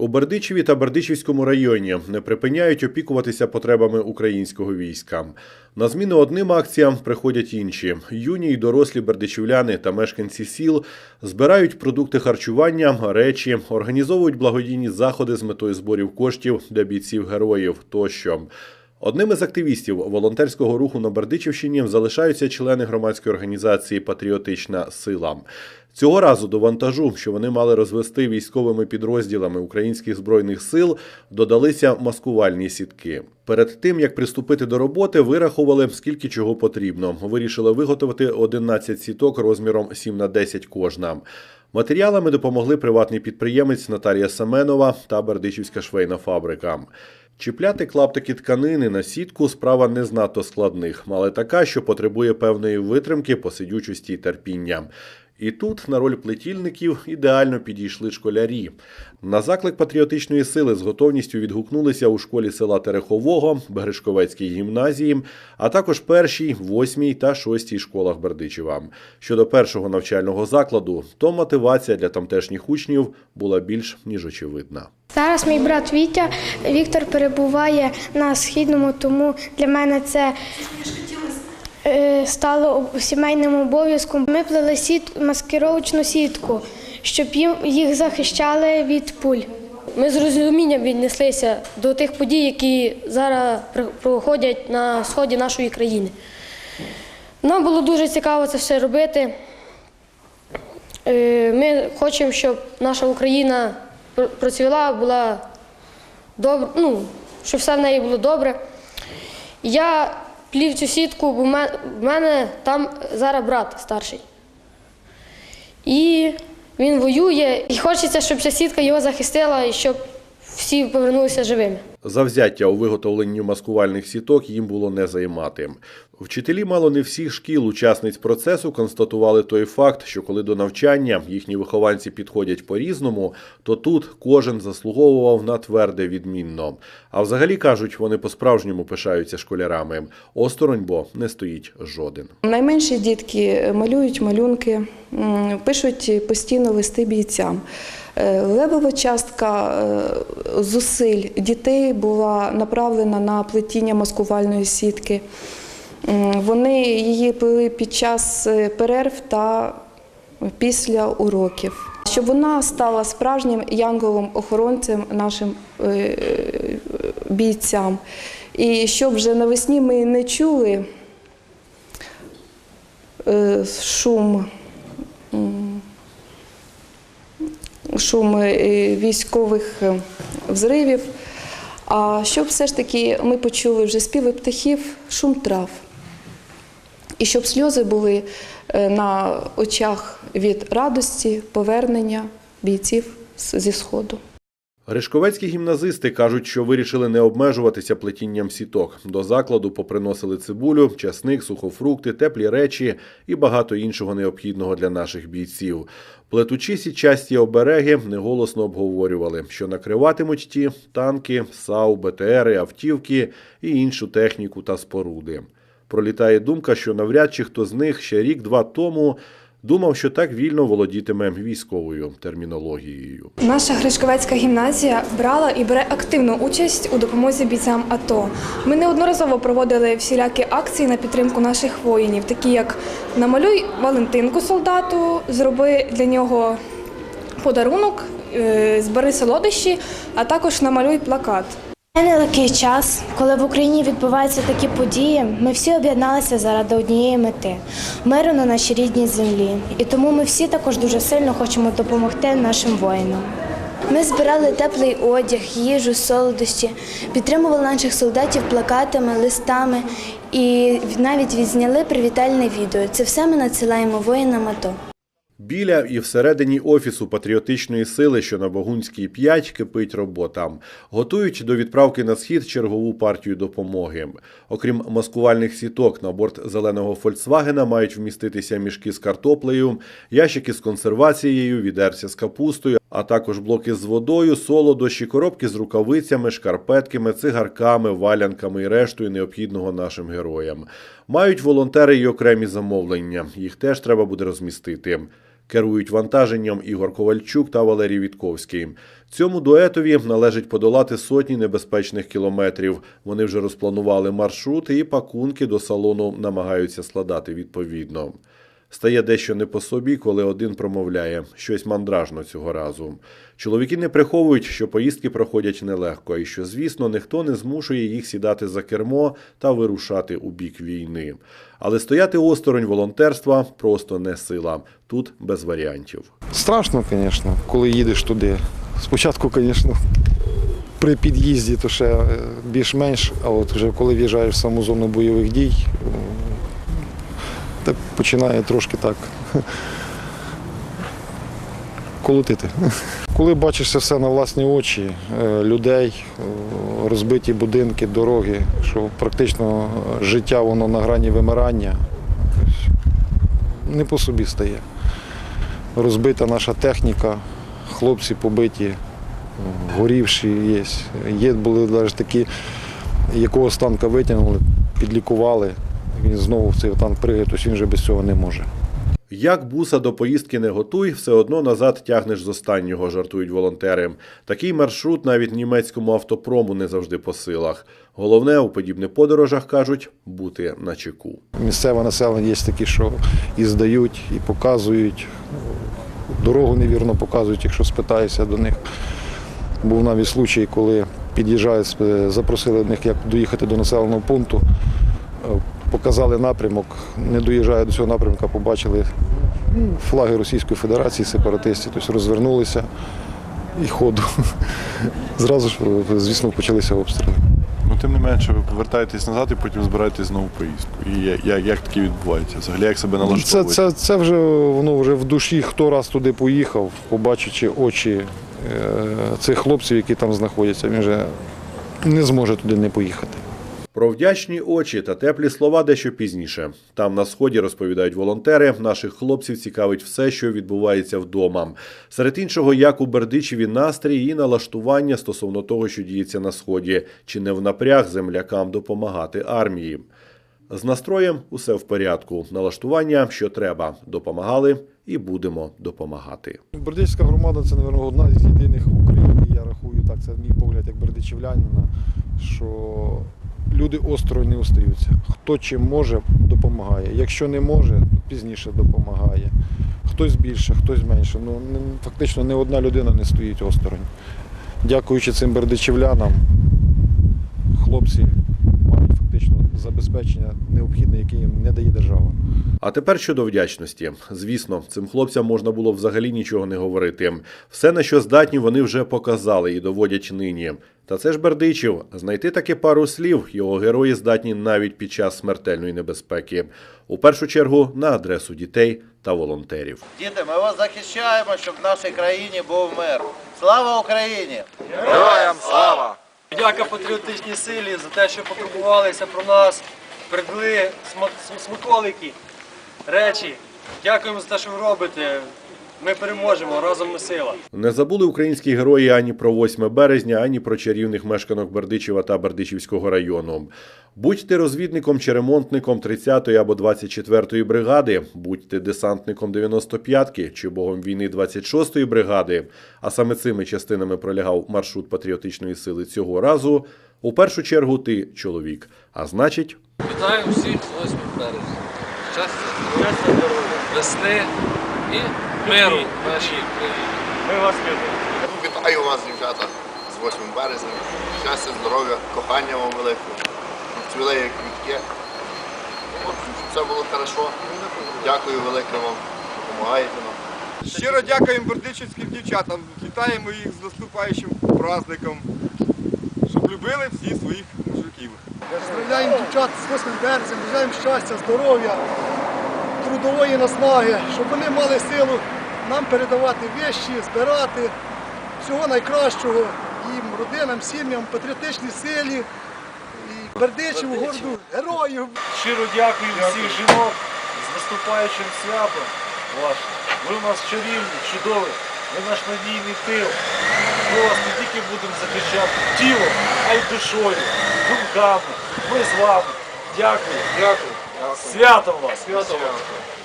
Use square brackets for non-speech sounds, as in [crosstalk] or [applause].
У Бердичеві та Бердичівському районі не припиняють опікуватися потребами українського війська. На зміну одним акціям приходять інші. Юні й дорослі бердичівляни та мешканці сіл збирають продукти харчування, речі, організовують благодійні заходи з метою зборів коштів для бійців героїв тощо. Одним із активістів волонтерського руху на Бердичівщині залишаються члени громадської організації Патріотична сила. Цього разу до вантажу, що вони мали розвести військовими підрозділами українських збройних сил, додалися маскувальні сітки. Перед тим як приступити до роботи, вирахували скільки чого потрібно. Вирішили виготовити 11 сіток розміром 7 на 10 кожна. Матеріалами допомогли приватний підприємець Наталія Семенова та Бердичівська швейна фабрика. Чіпляти клаптики тканини на сітку справа не знато складних, але така, що потребує певної витримки, посидючості й терпіння. І тут на роль плетільників ідеально підійшли школярі. На заклик патріотичної сили з готовністю відгукнулися у школі села Терехового, Бережковецькій гімназії, а також першій, восьмій та шостій школах Бердичева. Щодо першого навчального закладу, то мотивація для тамтешніх учнів була більш ніж очевидна. Зараз мій брат Вітя Віктор перебуває на східному, тому для мене це стало сімейним обов'язком. Ми плели сіт, маскировочну сітку, щоб їх захищали від пуль. Ми з розумінням віднеслися до тих подій, які зараз проходять на сході нашої країни. Нам було дуже цікаво це все робити. Е, Ми хочемо, щоб наша Україна процвіла, була добре, ну, щоб все в неї було добре. Я плів цю сітку, бо в мене там зараз брат старший. І він воює, і хочеться, щоб ця сітка його захистила і щоб всі повернулися живими. Завзяття у виготовленні маскувальних сіток їм було не займати. Вчителі мало не всіх шкіл учасниць процесу констатували той факт, що коли до навчання їхні вихованці підходять по-різному, то тут кожен заслуговував на тверде відмінно. А взагалі кажуть, вони по-справжньому пишаються школярами. Осторонь бо не стоїть жоден. Найменші дітки малюють малюнки, пишуть постійно листи бійцям. Е, Левова частка е, зусиль дітей була направлена на плетіння маскувальної сітки. Вони її плели під час е, перерв та після уроків. Щоб вона стала справжнім янголом-охоронцем нашим бійцям. І щоб вже навесні ми не чули шум, шум е, військових е, взривів. А щоб все ж таки ми почули вже співи птахів, шум трав. І щоб сльози були е, на очах від радості, повернення бійців зі Сходу. Гришковецькі гімназисти кажуть, що вирішили не обмежуватися плетінням сіток. До закладу поприносили цибулю, часник, сухофрукти, теплі речі і багато іншого необхідного для наших бійців. Плетучі січасті обереги неголосно обговорювали, що накриватимуть ті танки, САУ, БТРи, автівки і іншу техніку та споруди. Пролітає думка, що навряд чи хто з них ще рік-два тому думав, що так вільно володітиме військовою термінологією. Наша Гришковецька гімназія брала і бере активну участь у допомозі бійцям АТО. Ми неодноразово проводили всілякі акції на підтримку наших воїнів, такі як намалюй Валентинку солдату, зроби для нього подарунок, збери солодощі, а також намалюй плакат. Це нелегкий час, коли в Україні відбуваються такі події. Ми всі об'єдналися заради однієї мети миру на нашій рідній землі. І тому ми всі також дуже сильно хочемо допомогти нашим воїнам. Ми збирали теплий одяг, їжу, солодощі, підтримували наших солдатів плакатами, листами і навіть відзняли привітальне відео. Це все ми надсилаємо воїнам АТО. Біля і всередині офісу патріотичної сили, що на Богунській 5, кипить робота. Готують до відправки на схід чергову партію допомоги. Окрім маскувальних сіток, на борт зеленого Фольксвагена мають вміститися мішки з картоплею, ящики з консервацією, відерця з капустою, а також блоки з водою, солодощі, коробки з рукавицями, шкарпетками, цигарками, валянками і рештою необхідного нашим героям. Мають волонтери й окремі замовлення. Їх теж треба буде розмістити. Керують вантаженням Ігор Ковальчук та Валерій Вітковський. Цьому дуетові належить подолати сотні небезпечних кілометрів. Вони вже розпланували маршрути і пакунки до салону намагаються складати відповідно. Стає дещо не по собі, коли один промовляє щось мандражно цього разу. Чоловіки не приховують, що поїздки проходять нелегко, і що, звісно, ніхто не змушує їх сідати за кермо та вирушати у бік війни. Але стояти осторонь волонтерства просто не сила. Тут без варіантів. Страшно, звісно, коли їдеш туди. Спочатку, звісно, при під'їзді то ще е, більш-менш, а от вже коли в'їжджаєш в саму зону бойових дій, так починає трошки так колотити. Коли бачиш все на власні очі, е, людей, е, розбиті будинки, дороги, що практично життя воно на грані вимирання, не по собі стає розбита наша техніка, хлопці побиті, горівші є. Є були навіть такі, якого з танка витягнули, підлікували. Він знову в цей танк пригає, тобто він вже без цього не може. Як буса до поїздки не готуй, все одно назад тягнеш з останнього, жартують волонтери. Такий маршрут навіть німецькому автопрому не завжди по силах. Головне у подібних подорожах кажуть бути на чеку. Місцеве населення є такі, що і здають, і показують. Дорогу невірно показують, якщо спитаєшся до них. Був навіть случай, коли під'їжджають, е, запросили них, як доїхати до населеного пункту, показали напрямок, не доїжджає до цього напрямка, побачили флаги Російської Федерації, сепаратистів, тобто розвернулися і ходу. [laughs] Зразу ж, звісно, почалися обстріли. Ну, тим не менше, ви повертаєтесь назад і потім збираєтесь знову поїздку. І як, як, як таке відбувається? Взагалі, як себе Це, налаштовуєте? це, це вже воно вже в душі, хто раз туди поїхав, побачивши очі е, цих хлопців, які там знаходяться, він вже не зможе туди не поїхати. Про вдячні очі та теплі слова дещо пізніше. Там на сході розповідають волонтери. Наших хлопців цікавить все, що відбувається вдома. Серед іншого, як у Бердичеві настрій і налаштування стосовно того, що діється на сході, чи не в напряг землякам допомагати армії. З настроєм усе в порядку. Налаштування, що треба, допомагали і будемо допомагати. Бердичська громада це, мабуть, одна з єдиних в Україні. Я рахую, так, це мій погляд як бердичівлянина, що люди осторонь не остаються. Хто чим може, допомагає. Якщо не може, то пізніше допомагає. Хтось більше, хтось менше. Ну, фактично не одна людина не стоїть осторонь. Дякуючи цим бердичівлянам, хлопці забезпечення необхідне, яке їм не дає держава. А тепер щодо вдячності. Звісно, цим хлопцям можна було взагалі нічого не говорити. Все, на що здатні, вони вже показали і доводять нині. Та це ж Бердичів. Знайти таки пару слів його герої здатні навіть під час смертельної небезпеки. У першу чергу на адресу дітей та волонтерів. Діти, ми вас захищаємо, щоб в нашій країні був мир. Слава Україні! Дяка патріотичній силі за те, що потурбувалися про нас, придбали смаколики, речі. Дякуємо за те, що ви робите. Ми переможемо, разом ми сила. Не забули українські герої ані про 8 березня, ані про чарівних мешканок Бердичева та Бердичівського району. Будьте розвідником чи ремонтником 30-ї або 24-ї бригади, будьте десантником 95-ки чи богом війни 26-ї бригади, а саме цими частинами пролягав маршрут патріотичної сили цього разу. У першу чергу ти чоловік, а значить, Вітаю всіх 8 березня. Щастя, здоров'я, весни і миру в нашій країні. Ми вас любимо. Вітаю вас, дівчата, з 8 березня. Щастя, здоров'я, кохання вам великого. Цвіли як квітки. Все було хорошо. Дякую велике вам, допомагаєте нам. Щиро дякуємо бердичівським дівчатам. Вітаємо їх з наступаючим праздником, щоб любили всі своїх мужиків. Поздравляємо дівчат з 8 березня, бажаємо щастя, здоров'я, трудової наснаги, щоб вони мали силу нам передавати вещі, збирати всього найкращого їм, родинам, сім'ям, патріотичній силі. І Бердичеву, городу, героїв. Щиро дякую всіх жінок з наступаючим святом вашим. Ви у нас чарівні, чудові, ви наш надійний тил. Ми вас не тільки будемо захищати тілом, а й душою, думками. Ми з вами. Дякую. Дякую. Святом вас! Святом вас!